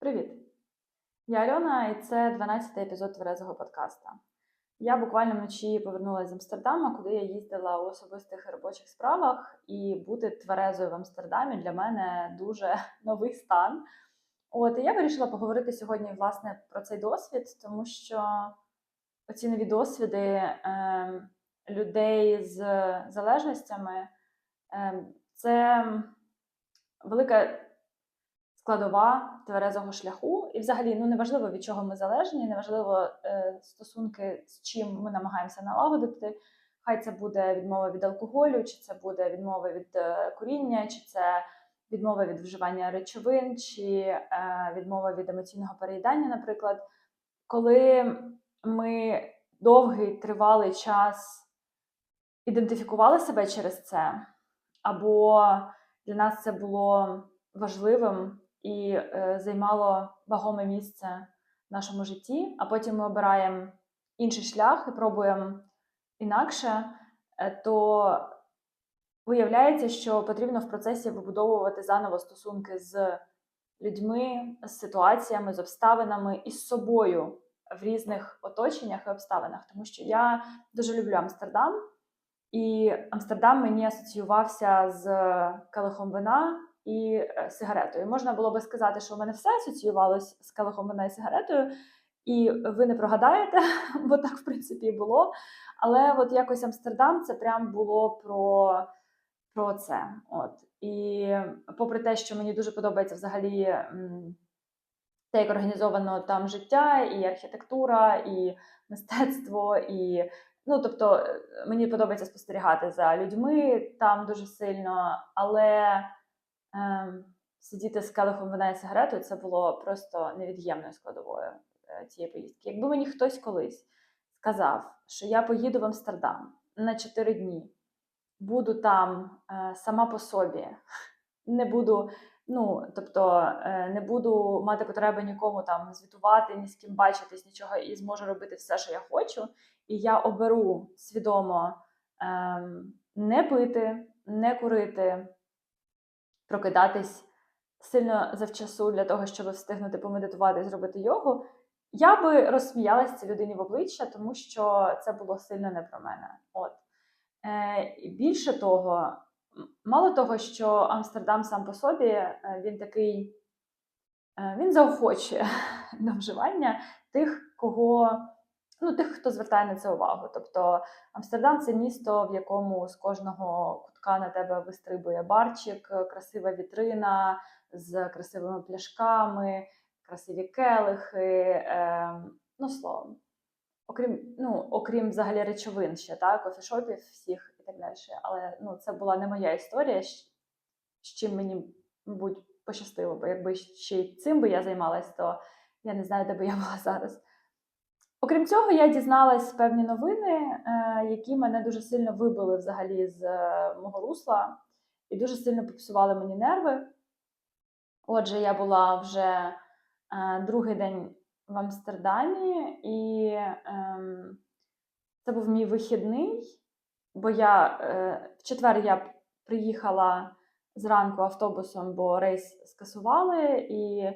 Привіт! Я Альона, і це 12-й епізод тверезого подкаста. Я буквально вночі повернулася з Амстердама, куди я їздила у особистих робочих справах, і бути тверезою в Амстердамі для мене дуже новий стан. От і я вирішила поговорити сьогодні власне про цей досвід, тому що оці нові досвіди е, людей з залежностями е, це велика складова тверезого шляху. І взагалі ну неважливо від чого ми залежні, неважливо е, стосунки з чим ми намагаємося налагодити. Хай це буде відмова від алкоголю, чи це буде відмова від е, куріння, чи це відмова від вживання речовин, чи е, відмова від емоційного переїдання, наприклад. Коли ми довгий тривалий час ідентифікували себе через це, або для нас це було важливим і е, займало вагоме місце в нашому житті, а потім ми обираємо інший шлях і пробуємо інакше, е, то виявляється, що потрібно в процесі вибудовувати заново стосунки з людьми, з ситуаціями, з обставинами і з собою в різних оточеннях і обставинах. Тому що я дуже люблю Амстердам, і Амстердам мені асоціювався з келихом вина і е, сигаретою. Можна було би сказати, що у мене все асоціювалось з келихом вина і сигаретою, і ви не прогадаєте, бо так в принципі і було. Але от якось Амстердам це прям було про, про це. От. І попри те, що мені дуже подобається взагалі те, як організовано там життя, і архітектура, і мистецтво, і ну тобто е, мені подобається спостерігати за людьми там дуже сильно, але сидіти з келихом вина і сигаретою це було просто невід'ємною складовою е, цієї поїздки. Якби мені хтось колись сказав, що я поїду в Амстердам на 4 дні, буду там е, сама по собі, не буду. Ну, тобто е, не буду мати потреби нікому там звітувати, ні з ким бачитись, нічого, і зможу робити все, що я хочу. І я оберу свідомо ем, не пити, не курити, прокидатись сильно завчасу для того, щоб встигнути помедитувати і зробити йогу. Я би розсміялася цій людині в обличчя, тому що це було сильно не про мене. От. Е, Більше того, мало того, що Амстердам сам по собі е, він такий, е, він заохочує до вживання тих, кого, ну, тих, хто звертає на це увагу. Тобто Амстердам це місто, в якому з кожного кутка на тебе вистрибує барчик, красива вітрина з красивими пляшками, красиві келихи, е, ну словом. Окрім, ну, окрім взагалі речовин ще, так, кофішопів всіх і так далі. Але ну, це була не моя історія, з чим мені, мабуть, пощастило, бо якби ще й цим би я займалась, то я не знаю, де би я була зараз. Окрім цього, я дізналась певні новини, е, які мене дуже сильно вибили взагалі з е, мого русла і дуже сильно попсували мені нерви. Отже, я була вже е, другий день в Амстердамі, і ем, це був мій вихідний, бо я в четвер я приїхала зранку автобусом, бо рейс скасували, і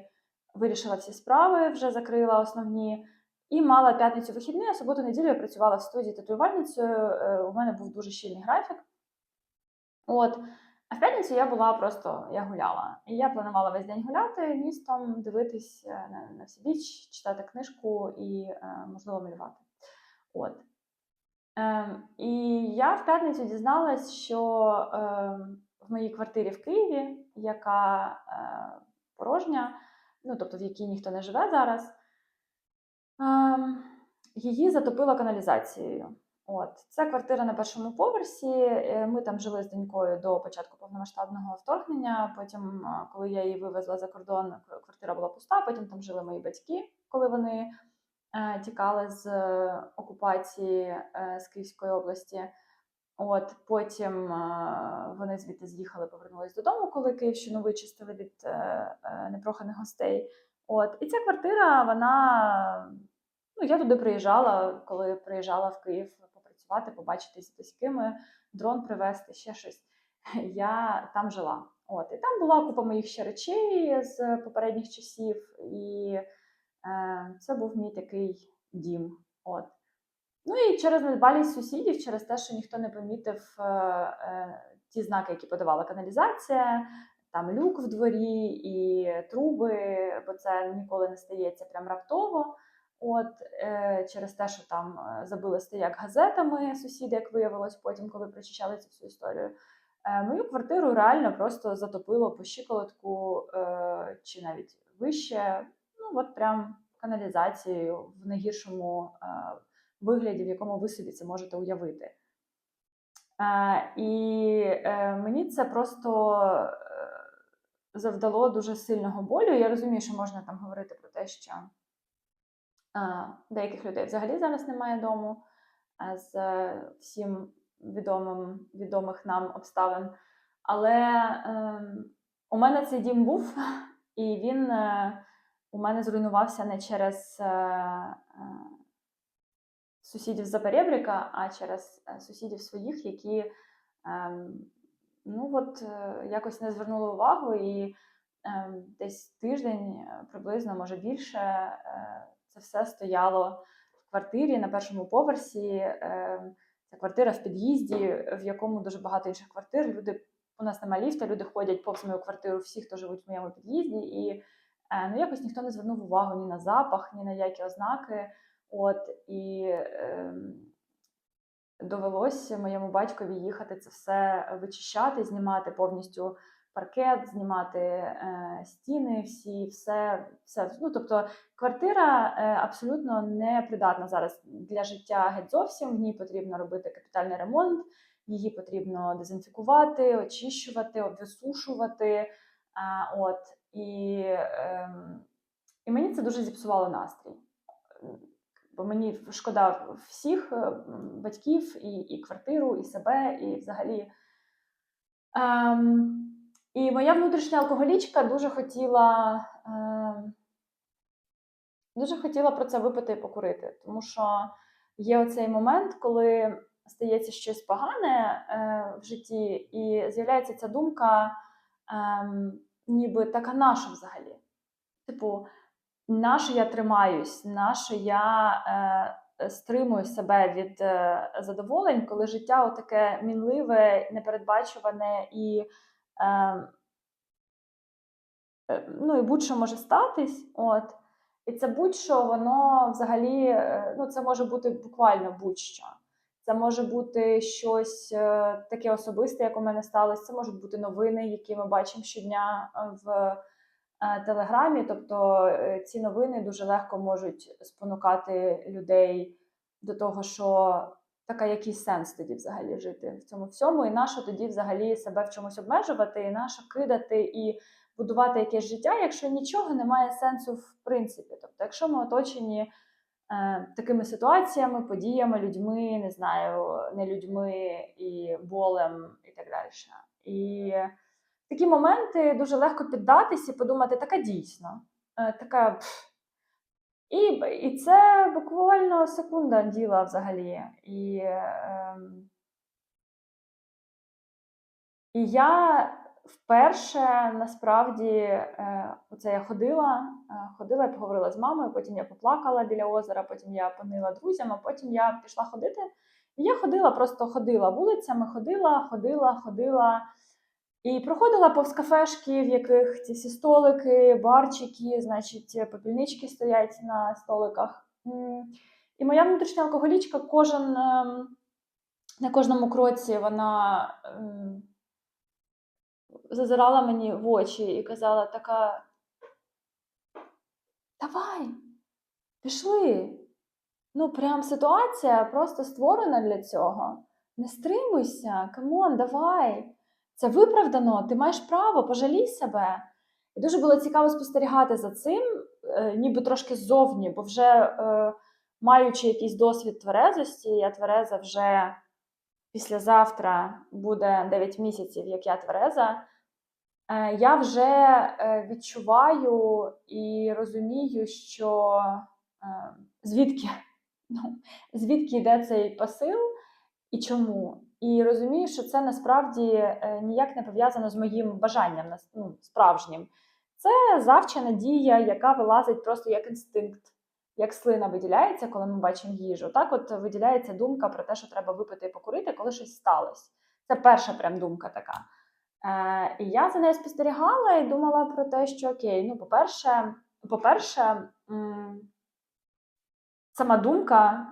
вирішила всі справи, вже закрила основні. І мала п'ятницю вихідний, а суботу-неділю я працювала в студії татуювальницею. е, У мене був дуже щільний графік. От. А в п'ятницю я була просто я гуляла. І я планувала весь день гуляти містом, дивитись е, на, на всі біч, читати книжку і, е, можливо, малювати. От. Ем, і я в п'ятницю дізналась, що ем, в моїй квартирі в Києві, яка е, порожня, ну тобто в якій ніхто не живе зараз, її затопило каналізацією. От це квартира на першому поверсі. е, Ми там жили з донькою до початку повномасштабного вторгнення. Потім, е, коли я її вивезла за кордон, квартира була пуста. Потім там жили мої батьки, коли вони е, тікали з окупації з Київської області. От потім вони звідти з'їхали, повернулись додому, коли Київщину вичистили від непроханих гостей. От і ця квартира, вона ну я туди приїжджала, коли приїжджала в Київ попрацювати, побачитись з близькими, дрон привезти, ще щось. Я там жила. От, і там була купа моїх ще речей з попередніх часів, і е, це був мій такий дім. От. Ну і через недбалість сусідів, через те, що ніхто не помітив е, е, ті знаки, які подавала каналізація, там люк в дворі і труби, бо це ніколи не стається прям раптово. От е, через те, що там е, забили стояк газетами сусіди, як виявилось потім, коли прочищали цю всю історію. Е, мою квартиру реально просто затопило по щиколотку чи навіть вище. Ну от прям каналізацією в найгіршому вигляді, в якому ви собі це можете уявити. І мені це просто завдало дуже сильного болю. Я розумію, що можна там говорити про те, що деяких людей взагалі зараз немає дому з е, всім відомим, відомих нам обставин. Але е, у мене цей дім був, і він е, у мене зруйнувався не через е, сусідів з Перебріка, а через сусідів своїх, які е, ну от якось не звернули увагу, і е, десь тиждень приблизно, може більше, це все стояло в квартирі на першому поверсі. Це квартира в під'їзді, в якому дуже багато інших квартир. Люди у нас немає ліфта, люди ходять повз мою квартиру, всі, хто живуть в моєму під'їзді, і е, ну якось ніхто не звернув увагу ні на запах, ні на які ознаки. От і е, довелося моєму батькові їхати це все вичищати, знімати повністю паркет, знімати е, стіни, всі, все, все. Ну тобто квартира е, абсолютно не придатна зараз для життя геть зовсім. В ній потрібно робити капітальний ремонт, її потрібно дезінфікувати, очищувати, висушувати. А, от і, е, і мені це дуже зіпсувало настрій. Бо мені шкода всіх е, батьків, і, і квартиру, і себе, і взагалі. Ем, і моя внутрішня алкоголічка дуже хотіла, ем, дуже хотіла про це випити і покурити. Тому що є оцей момент, коли стається щось погане е, в житті, і з'являється ця думка, ем, ніби така наша взагалі. Типу, наше я тримаюсь, наше я е, стримую себе від е, задоволень, коли життя таке мінливе, непередбачуване і. Е, е, ну, і будь-що може статись. От. І це будь-що, воно взагалі, е, ну, це може бути буквально будь-що. Це може бути щось е, таке особисте, як у мене сталося. Це можуть бути новини, які ми бачимо щодня в Телеграмі. Тобто ці новини дуже легко можуть спонукати людей до того, що така якийсь сенс тоді взагалі жити в цьому всьому, і нащо тоді взагалі себе в чомусь обмежувати, і нащо кидати і будувати якесь життя, якщо нічого немає сенсу в принципі. Тобто, якщо ми оточені е, такими ситуаціями, подіями, людьми, не знаю, не людьми і болем, і так далі. І такі моменти дуже легко піддатись і подумати, така дійсно, е, така. Пф, і і це буквально секунда діла взагалі. І, е, і я вперше насправді е, оце я ходила, е, ходила і поговорила з мамою, потім я поплакала біля озера, потім я понила друзям, а потім я пішла ходити. І я ходила, просто ходила вулицями, ходила, ходила, ходила. І проходила повз кафешки, в яких ці всі столики, барчики, значить, попільнички стоять на столиках. І моя внутрішня алкоголічка кожен ем, на кожному кроці вона ем, зазирала мені в очі і казала: така, давай, пішли. Ну, прям ситуація просто створена для цього. Не стримуйся, камон, давай. Це виправдано, ти маєш право, пожалій себе. І дуже було цікаво спостерігати за цим, е, ніби трошки ззовні, бо вже е, маючи якийсь досвід тверезості, я твереза вже післязавтра буде 9 місяців, як я твереза. Е, я вже відчуваю і розумію, що звідки, ну, звідки йде цей посил і чому. І розумію, що це насправді е, ніяк не пов'язано з моїм бажанням ну, справжнім. Це завчена дія, яка вилазить просто як інстинкт, як слина виділяється, коли ми бачимо їжу. Так, от виділяється думка про те, що треба випити і покурити, коли щось сталося. Це перша прям думка така. Е, і я за нею спостерігала і думала про те, що окей, ну, по-перше, по-перше, сама думка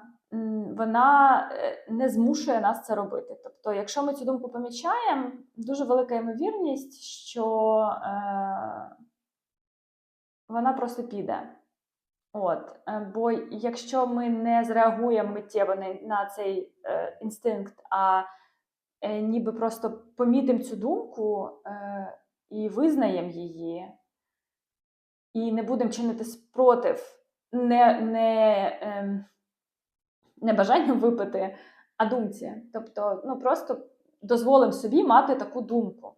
вона е, не змушує нас це робити. Тобто, якщо ми цю думку помічаємо, дуже велика ймовірність, що е, вона просто піде. От, е, бо якщо ми не зреагуємо миттєво на, цей е, інстинкт, а е, ніби просто помітимо цю думку е, і визнаємо її, і не будемо чинити спротив, не, не, е, не бажанням випити, а думці. Тобто, ну просто дозволимо собі мати таку думку.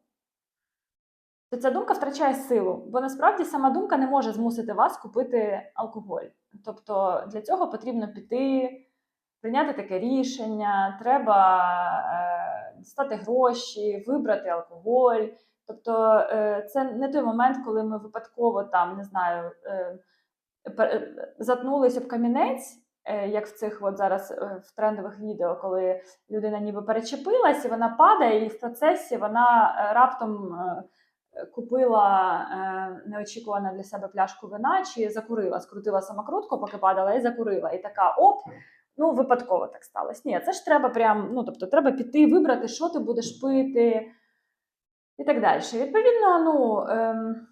То ця думка втрачає силу, бо насправді сама думка не може змусити вас купити алкоголь. Тобто для цього потрібно піти, прийняти таке рішення, треба е, дістати гроші, вибрати алкоголь. Тобто е, це не той момент, коли ми випадково там, не знаю, е, затнулись об камінець, як в цих от зараз е, в трендових відео, коли людина ніби перечепилась, і вона падає, і в процесі вона е, раптом е, купила е, неочікувано для себе пляшку вина чи закурила, скрутила самокрутку, поки падала, і закурила. І така оп. Ну, випадково так сталося. Ні, це ж треба прям, ну тобто, треба піти, вибрати, що ти будеш пити, і так далі. Відповідно, ну ем,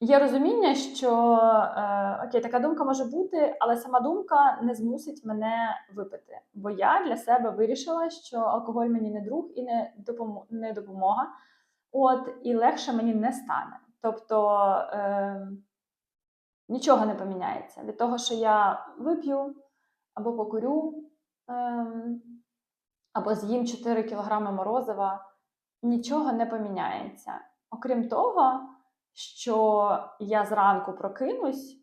є розуміння, що е, окей, така думка може бути, але сама думка не змусить мене випити. Бо я для себе вирішила, що алкоголь мені не друг і не, допомо- не допомога. От, і легше мені не стане. Тобто е, нічого не поміняється від того, що я вип'ю або покурю, е, або з'їм 4 кілограми морозива, нічого не поміняється. Окрім того, що я зранку прокинусь.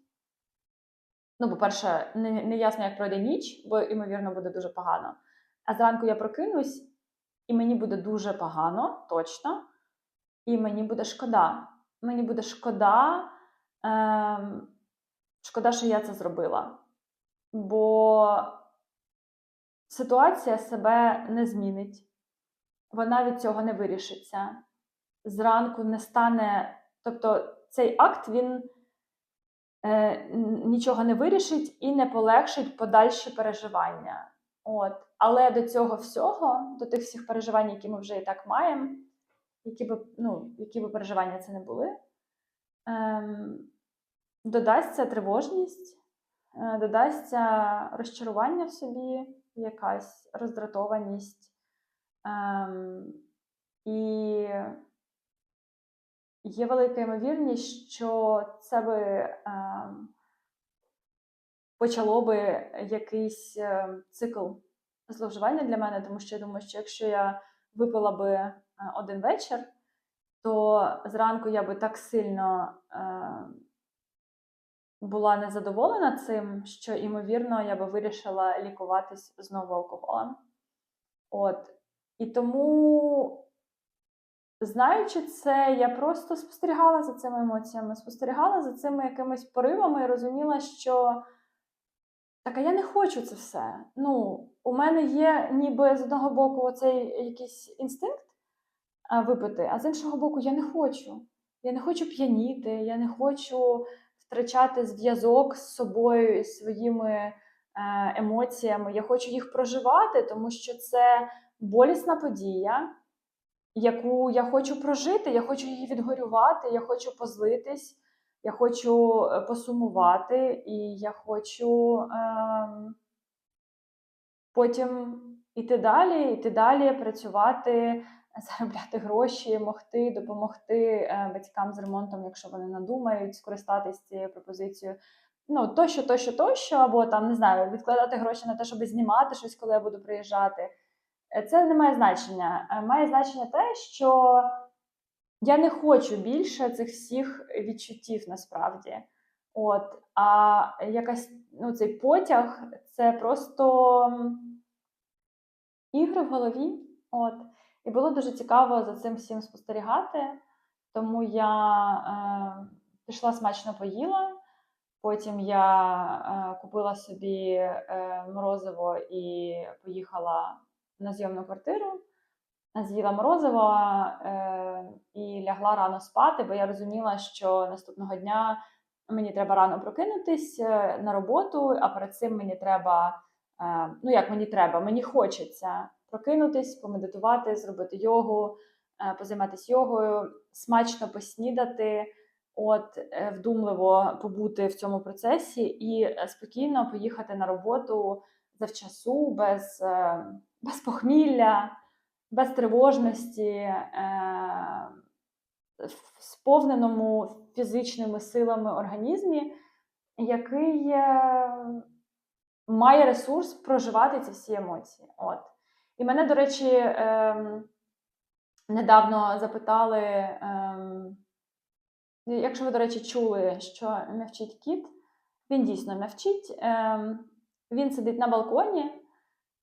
Ну, по-перше, не, не ясно, як пройде ніч, бо, ймовірно, буде дуже погано. А зранку я прокинусь, і мені буде дуже погано, точно. І мені буде шкода. Мені буде шкода, ем, шкода, що я це зробила. Бо ситуація себе не змінить, вона від цього не вирішиться. Зранку не стане. Тобто цей акт він е, нічого не вирішить і не полегшить подальші переживання. От. Але до цього всього, до тих всіх переживань, які ми вже і так маємо, які би, ну, які би переживання це не були, ем, додасться тривожність, е, додасться розчарування в собі, якась роздратованість. Ем, і є велика ймовірність, що це би ем, почало би якийсь е, цикл зловживання для мене, тому що я думаю, що якщо я випила би е, один вечір, то зранку я би так сильно е, була незадоволена цим, що, ймовірно, я би вирішила лікуватись знову алкоголем. От. І тому, знаючи це, я просто спостерігала за цими емоціями, спостерігала за цими якимись поривами і розуміла, що так, а я не хочу це все. Ну, у мене є ніби з одного боку оцей якийсь інстинкт випити, а з іншого боку, я не хочу. Я не хочу п'яніти, я не хочу втрачати зв'язок з собою і своїми е, емоціями. Я хочу їх проживати, тому що це болісна подія, яку я хочу прожити, я хочу її відгорювати, я хочу позлитись, я хочу е, посумувати, і я хочу ем, потім іти далі, іти далі, працювати, заробляти гроші, могти, допомогти е, батькам з ремонтом, якщо вони надумають скористатись цією пропозицією. Ну, тощо, тощо, тощо, або там не знаю, відкладати гроші на те, щоб знімати щось, коли я буду приїжджати. Е, Це не має значення. Е, Має значення те, що я не хочу більше цих всіх відчуттів насправді. От, а якась ну, цей потяг це просто ігри в голові. От. І було дуже цікаво за цим всім спостерігати. Тому я е, пішла смачно поїла. Потім я е, купила собі е, морозиво і поїхала на зйомну квартиру. З'їла морозиво е, і лягла рано спати, бо я розуміла, що наступного дня мені треба рано прокинутись е, на роботу, а перед цим мені треба, е, ну як мені треба, мені хочеться прокинутись, помедитувати, зробити йогу, е, позайматися йогою, смачно поснідати, от е, вдумливо побути в цьому процесі і спокійно поїхати на роботу завчасу, без, е, без похмілля, без тривожності. Е, в сповненому фізичними силами організмі, який е, має ресурс проживати ці всі емоції. От. І мене, до речі, ем, недавно запитали, ем, якщо ви, до речі, чули, що м'явчить кіт, він дійсно м'явчить. Ем, він сидить на балконі.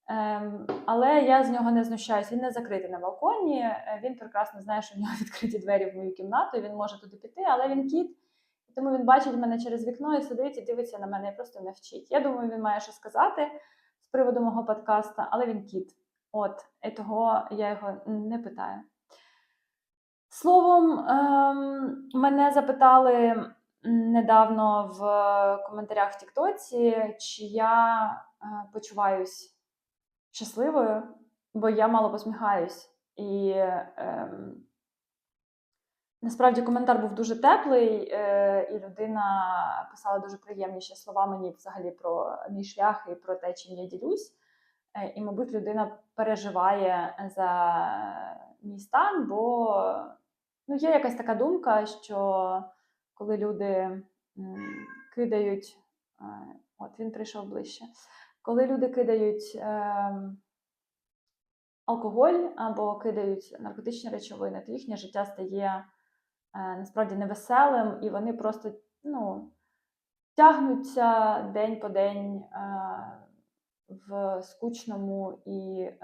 Ем, але я з нього не знущаюсь. Він не закритий на балконі. е, Він прекрасно знає, що в нього відкриті двері в мою кімнату. і Він може туди піти, але він кіт. Тому він бачить мене через вікно і сидить і дивиться на мене і просто не вчить. Я думаю, він має що сказати з приводу мого подкаста, але він кіт. От, і того я його не питаю. Словом, ем, мене запитали недавно в коментарях в Тіктоці, чи я е, почуваюсь щасливою, бо я мало посміхаюсь. І ем, насправді коментар був дуже теплий, е, і людина писала дуже приємні ще слова мені взагалі про мій шлях і про те, чим я ділюсь. Е, і, мабуть, людина переживає за мій стан, бо ну, є якась така думка, що коли люди м, кидають, е, от він прийшов ближче коли люди кидають е, алкоголь або кидають наркотичні речовини, то їхнє життя стає е, насправді невеселим, і вони просто ну, тягнуться день по день е, в скучному і е,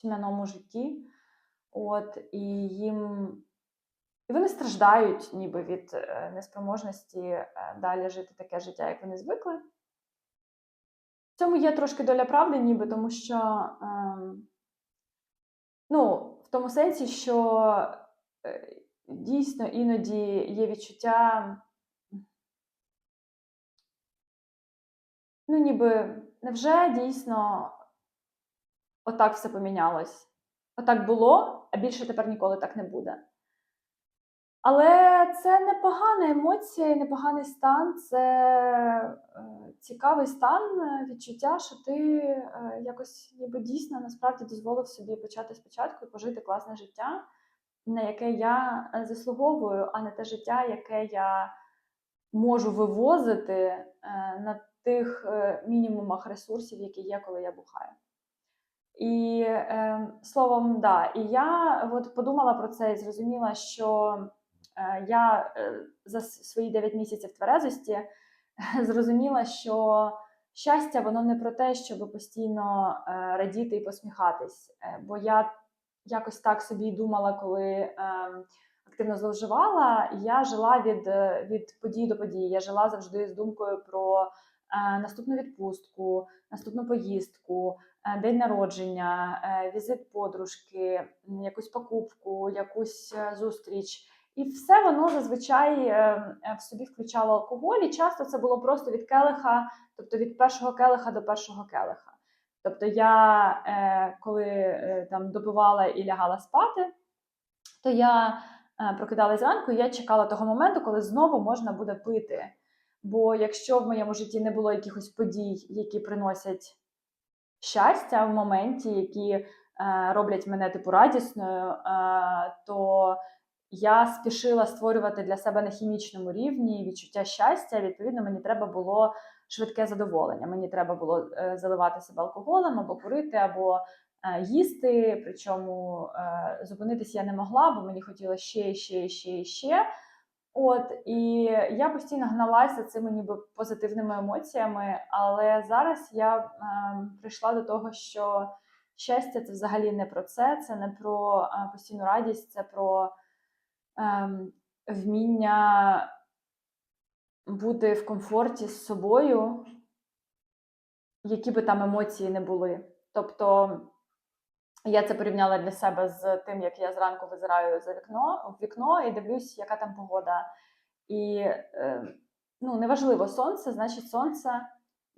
тьмяному житті. От, і їм і вони страждають ніби від е, неспроможності е, далі жити таке життя, як вони звикли. В цьому є трошки доля правди, ніби тому що ем, ну, в тому сенсі, що е, дійсно іноді є відчуття, ну, ніби невже дійсно отак все помінялось? Отак було, а більше тепер ніколи так не буде. Але це непогана емоція, і непоганий стан, це е, цікавий стан е, відчуття, що ти е, якось ніби дійсно насправді дозволив собі почати спочатку і пожити класне життя, на яке я заслуговую, а не те життя, яке я можу вивозити на тих мінімумах ресурсів, які є, коли я бухаю. І е, словом, да, і я от подумала про це і зрозуміла, що я е, за свої 9 місяців тверезості зрозуміла, що щастя воно не про те, щоб постійно е, радіти і посміхатись. Е, бо я якось так собі думала, коли е, активно зловживала, я жила від, е, від події до події. Я жила завжди з думкою про е, наступну відпустку, наступну поїздку, е, день народження, е, візит подружки, якусь покупку, якусь е, зустріч. І все воно зазвичай е, е, в собі включало алкоголь, і часто це було просто від келиха, тобто від першого келиха до першого келиха. Тобто я, е, коли там допивала і лягала спати, то я прокидалась зранку, і я чекала того моменту, коли знову можна буде пити. Бо якщо в моєму житті не було якихось подій, які приносять щастя в моменті, які роблять мене типу радісною, то я спішила створювати для себе на хімічному рівні відчуття щастя. Відповідно, мені треба було швидке задоволення. Мені треба було е, заливати себе алкоголем або курити, або е, їсти. Причому е, зупинитися я не могла, бо мені хотілося ще, ще, ще, ще. От і я постійно гналася цими ніби позитивними емоціями, але зараз я е, прийшла до того, що щастя це взагалі не про це, це не про постійну радість, це про вміння бути в комфорті з собою, які би там емоції не були. Тобто я це порівняла для себе з тим, як я зранку визираю за вікно в вікно і дивлюсь, яка там погода. І е, ну, неважливо, сонце, значить сонце.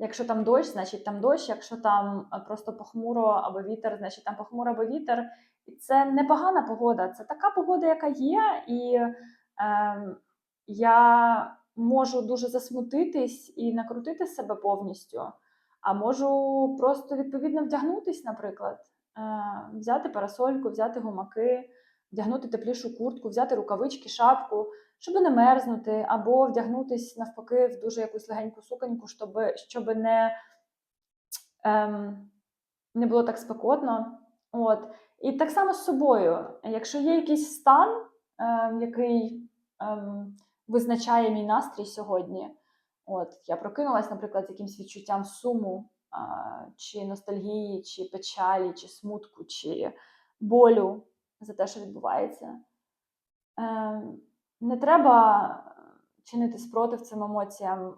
Якщо там дощ, значить там дощ. Якщо там е, просто похмуро або вітер, значить там похмуро або вітер. І це непогана погода. Це така погода, яка є, і е, я можу дуже засмутитись і накрутити себе повністю, а можу просто відповідно вдягнутись, наприклад, е, взяти парасольку, взяти гумаки, вдягнути теплішу куртку, взяти рукавички, шапку, щоб не мерзнути, або вдягнутись навпаки в дуже якусь легеньку суконьку, щоб, щоб не, ем, не було так спекотно. От. І так само з собою. Якщо є якийсь стан, ем, який ем, визначає мій настрій сьогодні, от я прокинулась, наприклад, з якимсь відчуттям суму, а, чи ностальгії, чи печалі, чи смутку, чи болю за те, що відбувається. Ем, не треба чинити спротив цим емоціям.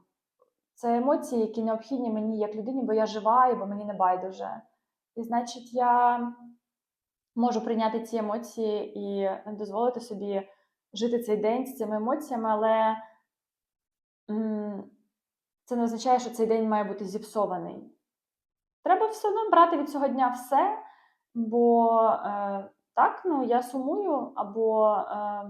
Це емоції, які необхідні мені як людині, бо я жива і бо мені не байдуже. І значить, я можу прийняти ці емоції і дозволити собі жити цей день з цими емоціями, але це не означає, що цей день має бути зіпсований. Треба все одно брати від цього дня все, бо е, так, ну я сумую або е,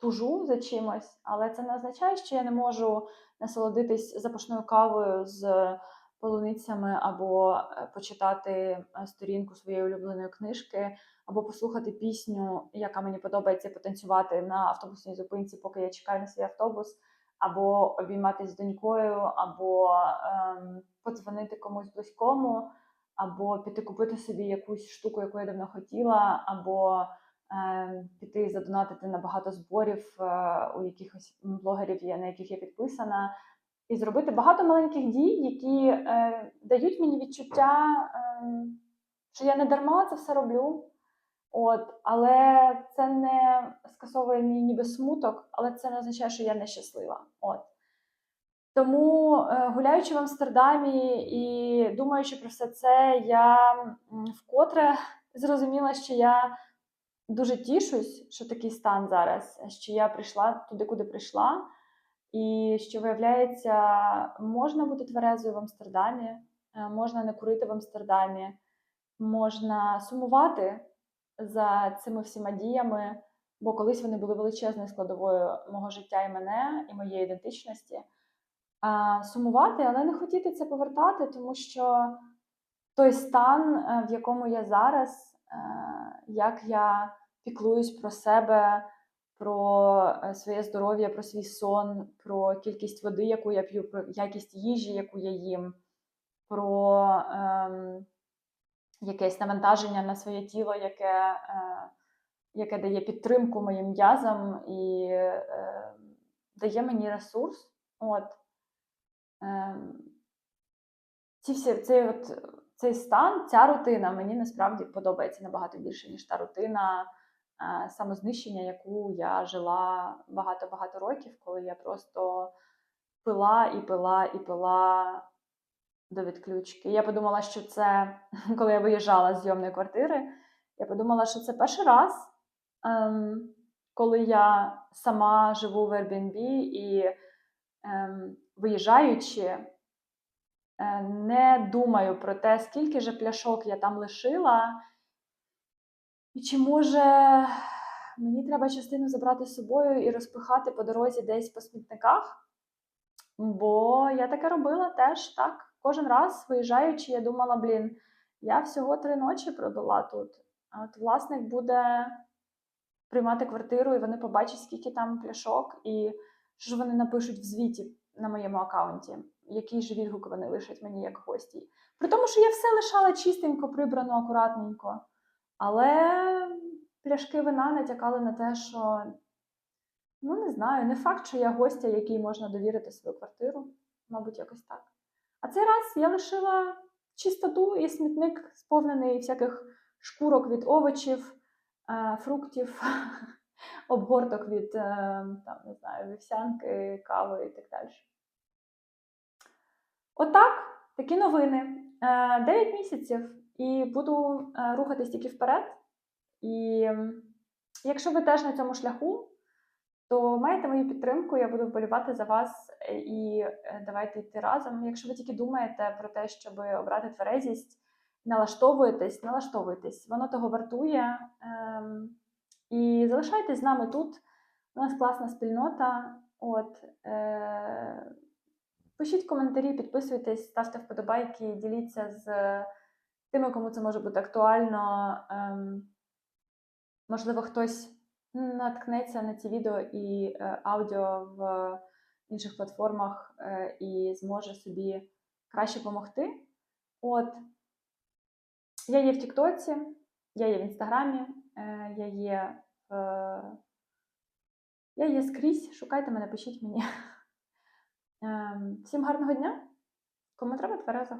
тужу за чимось, але це не означає, що я не можу насолодитись запашною кавою з полуницями, або е, почитати е, сторінку своєї улюбленої книжки, або послухати пісню, яка мені подобається, потанцювати на автобусній зупинці, поки я чекаю на свій автобус, або обійматися з донькою, або ем, подзвонити комусь близькому, або піти купити собі якусь штуку, яку я давно хотіла, або піти задонатити на багато зборів е, у якихось блогерів, на яких я підписана, і зробити багато маленьких дій, які е, дають мені відчуття, е, що я не дарма це все роблю. От, але це не скасовує мій ніби смуток, але це не означає, що я нещаслива. От. Тому, е, гуляючи в Амстердамі і думаючи про все це, я вкотре зрозуміла, що я дуже тішусь, що такий стан зараз, що я прийшла туди, куди прийшла, і що виявляється, можна бути тверезою в Амстердамі, е, можна не курити в Амстердамі, можна сумувати за цими всіма діями, бо колись вони були величезною складовою мого життя і мене, і моєї ідентичності. Сумувати, але не хотіти це повертати, тому що той стан, е, в якому я зараз, е, як я піклуюсь про себе, про е, своє здоров'я, про свій сон, про кількість води, яку я п'ю, про якість їжі, яку я їм, про ем, якесь навантаження на своє тіло, яке, е, яке дає підтримку моїм м'язам і е, дає мені ресурс. От. Е, ці всі, цей, от, цей стан, ця рутина мені насправді подобається набагато більше, ніж та рутина самознищення, яку я жила багато-багато років, коли я просто пила і пила і пила до відключки. Я подумала, що це, коли я виїжджала з зйомної квартири, я подумала, що це перший раз, ем, коли я сама живу в Airbnb і ем, виїжджаючи, е, не думаю про те, скільки же пляшок я там лишила, і чи може мені треба частину забрати з собою і розпихати по дорозі десь по смітниках. Бо я таке робила теж так. Кожен раз виїжджаючи, я думала, блін, я всього три ночі пробула тут. А от власник буде приймати квартиру, і вони побачать, скільки там пляшок, і що ж вони напишуть в звіті на моєму аккаунті, який ж відгук вони лишать мені як гості. При тому, що я все лишала чистенько, прибрано, акуратненько. Але пляшки вина натякали на те, що, ну не знаю, не факт, що я гостя, якій можна довірити свою квартиру, мабуть, якось так. А цей раз я лишила чистоту і смітник сповнений всяких шкурок від овочів, е, фруктів, обгорток від е, там, не знаю, вівсянки, кави і так далі. Отак, такі новини. Е, 9 місяців і буду е, рухатись тільки вперед. І якщо ви теж на цьому шляху, то маєте мою підтримку, я буду вболівати за вас е, і е, давайте йти разом. Якщо ви тільки думаєте про те, щоб обрати тверезість, налаштовуєтесь, налаштовуйтесь, воно того вартує. Ем, І залишайтесь з нами тут. У нас класна спільнота. От, е, пишіть коментарі, підписуйтесь, ставте вподобайки, діліться з тими, кому це може бути актуально. Ем, можливо, хтось наткнеться на ці відео і е, аудіо в інших платформах е, і зможе собі краще допомогти. От я є в Тіктоці, я є в Інстаграмі, е, я є в. Я є скрізь. Шукайте мене, пишіть мені. Ем, Всім гарного дня. Кому треба тверезо.